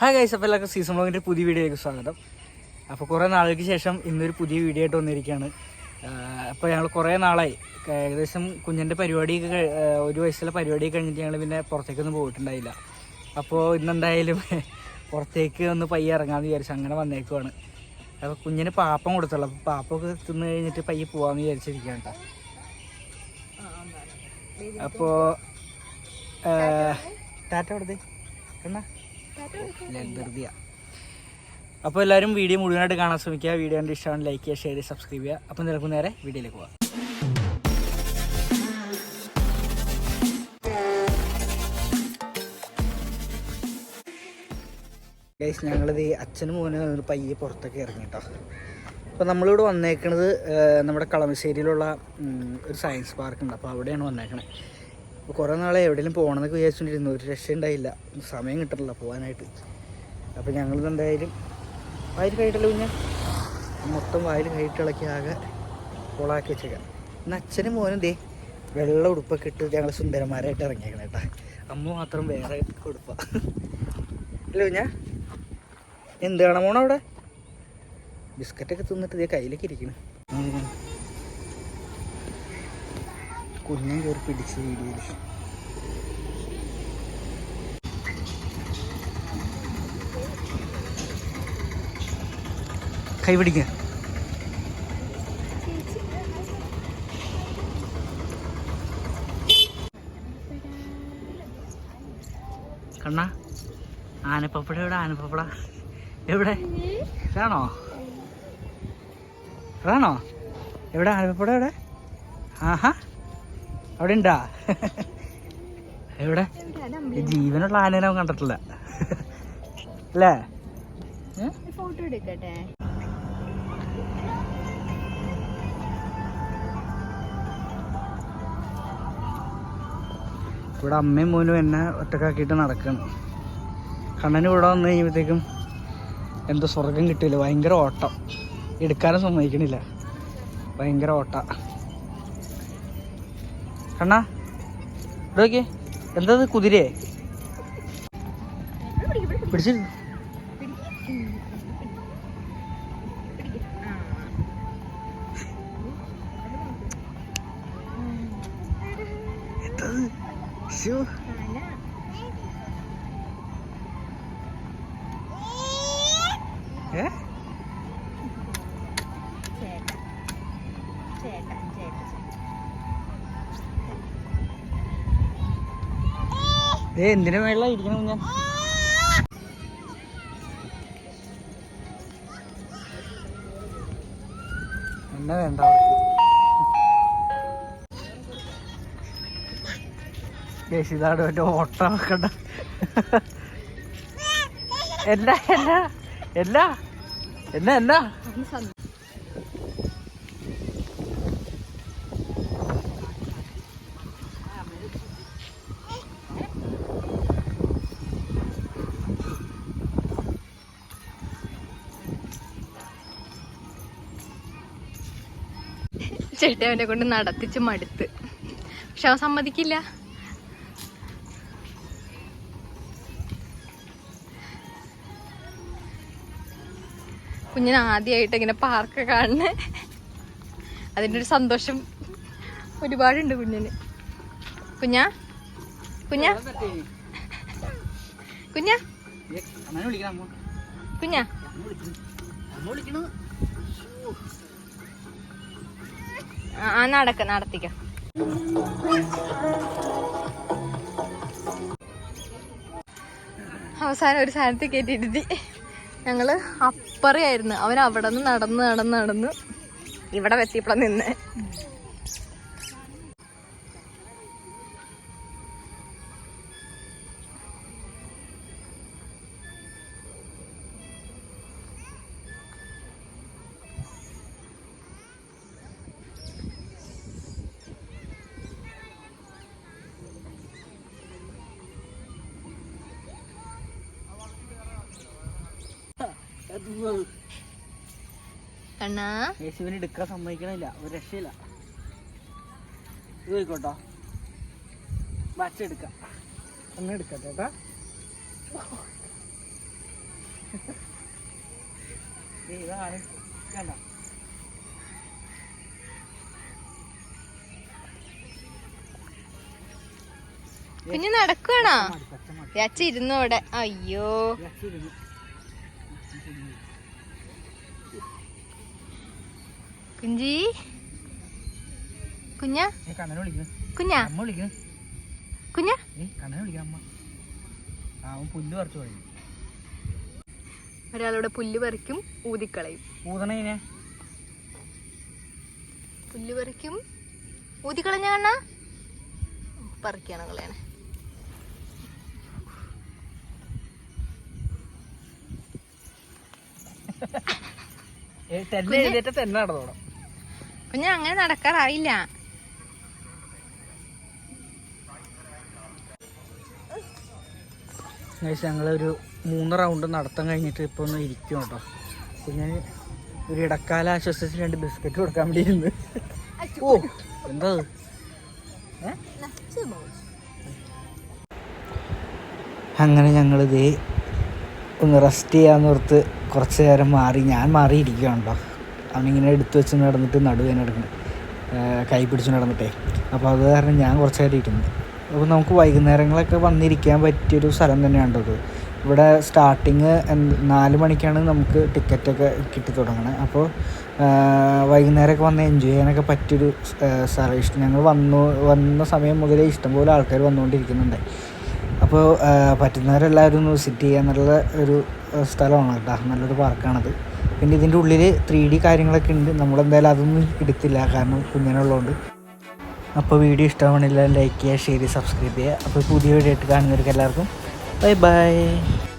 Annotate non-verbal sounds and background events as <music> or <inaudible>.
Hi guys അപ്പോൾ എല്ലാവർക്കും season ബ്ലോഗിന്റെ പുതിയ വീഡിയോയിലേക്ക് സ്വാഗതം. അപ്പോൾ കുറേ നാളുകൾക്ക് ശേഷം ഇന്നൊരു പുതിയ വീഡിയോ ആയിട്ട് വന്നിരിക്കുകയാണ്. അപ്പോൾ ഞങ്ങൾ കുറേ നാളായി. ഏകദേശം കുഞ്ഞിന്റെ പരിപാടിയൊക്കെ ഒരു വയസ്സിലെ പരിപാടി കഴിഞ്ഞിട്ട് ഞങ്ങൾ പിന്നെ പുറത്തേക്കൊന്നും പോയിട്ടുണ്ടായില്ല. അപ്പോൾ ഇന്നെന്തായാലും <laughs> പുറത്തേക്ക് ഒന്ന് പയ്യെ ഇറങ്ങാമെന്ന് വിചാരിച്ചു അങ്ങനെ വന്നേക്കുവാണ്. അപ്പോൾ കുഞ്ഞിന് പാപ്പം കൊടുത്തുള്ളൂ. അപ്പോൾ പാപ്പമൊക്കെ തിന്നു കഴിഞ്ഞിട്ട് പയ്യെ പോകാമെന്ന് വിചാരിച്ചിരിക്കുകയാണ് കേട്ടോ അപ്പോൾ ടാറ്റ കൊടുത്തേ. എന്നാ ധൃതിയ അപ്പോൾ എല്ലാവരും വീഡിയോ മുഴുവനായിട്ട് കാണാൻ ശ്രമിക്കുക. വീഡിയോ കണ്ട് ഇഷ്ടമാണ് ലൈക്ക് ചെയ്യുക ഷെയർ ചെയ്യുക സബ്സ്ക്രൈബ് ചെയ്യുക. അപ്പോൾ നിനക്ക് നേരെ വീഡിയോയിലേക്ക് പോകാം ഗൈസ് ഞങ്ങളിത് അച്ഛനും മോനും ഒരു പയ്യെ പുറത്തൊക്കെ ഇറങ്ങി കേട്ടോ അപ്പോൾ നമ്മളിവിടെ വന്നേക്കണത് നമ്മുടെ കളമശ്ശേരിയിലുള്ള ഒരു സയൻസ് പാർക്ക് ഉണ്ട്. അപ്പോൾ അവിടെയാണ് വന്നേക്കണത് അപ്പോൾ കുറേ നാളെ എവിടെയെങ്കിലും പോകണമെന്നൊക്കെ വിചാരിച്ചുകൊണ്ടിരുന്നു ഒരു രക്ഷ ഉണ്ടായില്ല സമയം കിട്ടണില്ല പോകാനായിട്ട്. അപ്പോൾ ഞങ്ങൾ എന്തായാലും വായിൽ കഴിയിട്ടല്ലോ കുഞ്ഞ്? മൊത്തം വായിൽ കഴിയിട്ടിളക്കി ആകെ കൊളാക്കി വെച്ചേക്കാം ഇന്ന് അച്ഛനും മോനും ദേ വെള്ള ഉടുപ്പൊക്കെ ഇട്ട് ഞങ്ങൾ സുന്ദരന്മാരായിട്ട് ഇറങ്ങിയേക്കണം കേട്ടോ. അമ്മ മാത്രം വേറെ ഉടുപ്പ അല്ലേ കുഞ്ഞാ? എന്ത് കാണാൻ പോണോ അവിടെ ബിസ്ക്കറ്റൊക്കെ തിന്നിട്ട് ഇതേ കയ്യിലേക്ക് ഇരിക്കണം. കുഞ്ഞും കയറി പിടിച്ച് വീഡിയോയിൽ കൈ പിടിക്കുക കണ്ണ ആനപ്പപ്പട എവിടെ ആനപ്പപ്പട? എവിടെ? ഇതാണോ? ഇതാണോ? എവിടെ ആനപ്പപ്പട എവിടെ? ആഹാ. അവിടെ ഉണ്ടാ എവിടെ ജീവനുള്ള ആനേനെ അവൻ കണ്ടിട്ടില്ല. അല്ലേ? ഫോട്ടോ എടുക്കട്ടെ ഇവിടെ അമ്മയും മോനും എന്നെ ഒറ്റക്കാക്കിയിട്ട് നടക്കണം. കണ്ണന് ഇവിടെ വന്നു കഴിയുമ്പോഴത്തേക്കും എന്തോ സ്വർഗം കിട്ടില്ല ഭയങ്കര ഓട്ടം. എടുക്കാനും സമ്മതിക്കണില്ല. ഭയങ്കര ഓട്ട. കണ്ണാ ഇവിടെ എന്താ ഇത് കുതിരയെ പിടിച്ചു. ചേട്ടാ ചേട്ടാ ഏ? ഏ എന്തിനു മേളിലാ ഇരിക്കണം ഞാൻ എന്നാ വേണ്ട ഇതാണ് മറ്റേ ഓട്ട വെക്കണ്ട എന്നാ എന്നാ എന്നാ എന്നാ എന്നാ? ചേട്ടൻ അവനെ കൊണ്ട് നടത്തിച്ച് മടുത്ത്. പക്ഷെ അവൻ സമ്മതിക്കില്ല. കുഞ്ഞിന് ആദ്യമായിട്ട് ഇങ്ങനെ പാർക്ക് കാണുന്നത് അതിന്റെ ഒരു സന്തോഷം ഒരുപാടുണ്ട് കുഞ്ഞിന്. കുഞ്ഞാ? കുഞ്ഞാ? കുഞ്ഞാ? കുഞ്ഞാ? ആ നടക്ക നടത്തിക്കാം. അവസാനം ഒരു സാധനത്തിൽ കയറ്റിയിരുത്തി ഞങ്ങൾ അപ്പറയായിരുന്നു. അവൻ അവിടെ നിന്ന് നടന്ന് നടന്ന് നടന്ന് ഇവിടെ വെത്തിയപ്പോഴാണ് നിന്ന്. കണ്ണാ. യേശുവിനെ എടുക്കാൻ സമ്മതിക്കണില്ല. ഒരു രക്ഷയില്ല. ഇത് പോയിക്കോട്ടോ. വച്ച എടുക്കാം. അങ്ങനെ എടുക്കട്ടെ കേട്ടാ. ഇതാണ് കണ്ട കുഞ്ഞു നടക്കുവാണോ? പച്ചമാടി അച്ഛ ഇരുന്നു അവിടെ? അയ്യോ. കുഞ്ചി കുഞ്ഞ? കുഞ്ഞ? കുഞ്ഞ? ഒരാളുടെ പുല്ല് പറിക്കും ഊതിക്കളയും. പുല്ല് പറിക്കും ഊതിക്കളഞ്ഞ കണ്ണ? പറിക്കാണ് കളയണേ ഏ തന്നെ എഴുന്നേറ്റ തന്നെ നടന്നോണം കുഞ്ഞ അങ്ങനെ നടക്കാറായില്ല. ഞങ്ങളൊരു മൂന്ന് റൗണ്ട് നടത്താൻ കഴിഞ്ഞിട്ട് ഇപ്പോൾ ഒന്ന് ഇരിക്കും കേട്ടോ പിന്നെ ഒരു ഇടക്കാല ആശ്വസിച്ച് രണ്ട് ബിസ്ക്കറ്റ് കൊടുക്കാൻ വേണ്ടി ഇരുന്ന്. ഓ എന്താ? അങ്ങനെ ഞങ്ങളിത് ഒന്ന് റെസ്റ്റ് ചെയ്യാന്ന് ഓർത്ത് കുറച്ച് നേരം മാറി ഞാൻ മാറിയിരിക്കുകയാണല്ലോ. അവനിങ്ങനെ എടുത്തു വെച്ച് നടന്നിട്ട് നടുവേന എടുക്കണം കൈ പിടിച്ച് നടന്നിട്ടേ. അപ്പോൾ അത് കാരണം ഞാൻ കുറച്ച് നേരം ഇരുന്നു അപ്പോൾ നമുക്ക് വൈകുന്നേരങ്ങളൊക്കെ വന്നിരിക്കാൻ പറ്റിയൊരു സ്ഥലം തന്നെയാണ് കേട്ടോ ഇത് ഇവിടെ സ്റ്റാർട്ടിങ് നാല് മണിക്കാണ് നമുക്ക് ടിക്കറ്റൊക്കെ കിട്ടി തുടങ്ങണത് അപ്പോൾ വൈകുന്നേരമൊക്കെ വന്ന് എൻജോയ് ചെയ്യാനൊക്കെ പറ്റിയൊരു സ്ഥലം ഇഷ്ടം. ഞങ്ങൾ വന്നു വന്ന സമയം മുതലേ ഇഷ്ടംപോലെ ആൾക്കാർ വന്നുകൊണ്ടിരിക്കുന്നുണ്ട്. അപ്പോൾ പറ്റുന്നവരെല്ലാവരും ഒന്ന് വിസിറ്റ് ചെയ്യാന്നുള്ള ഒരു സ്ഥലമാണ് കേട്ടോ. നല്ലൊരു പാർക്കാണത്. പിന്നെ ഇതിന്റെ ഉള്ളിൽ ത്രീ ഡി കാര്യങ്ങളൊക്കെ ഉണ്ട്. നമ്മളെന്തായാലും അതൊന്നും എടുത്തില്ല. കാരണം കുഞ്ഞിനുള്ളതുകൊണ്ട്. അപ്പോൾ വീഡിയോ ഇഷ്ടമാണെങ്കിൽ ലൈക്ക് ചെയ്യുക ഷെയർ ചെയ്യുക സബ്സ്ക്രൈബ് ചെയ്യുക. അപ്പോൾ പുതിയ വീഡിയോ ആയിട്ട് കാണുന്നവർക്ക് എല്ലാവർക്കും ബൈ ബൈ.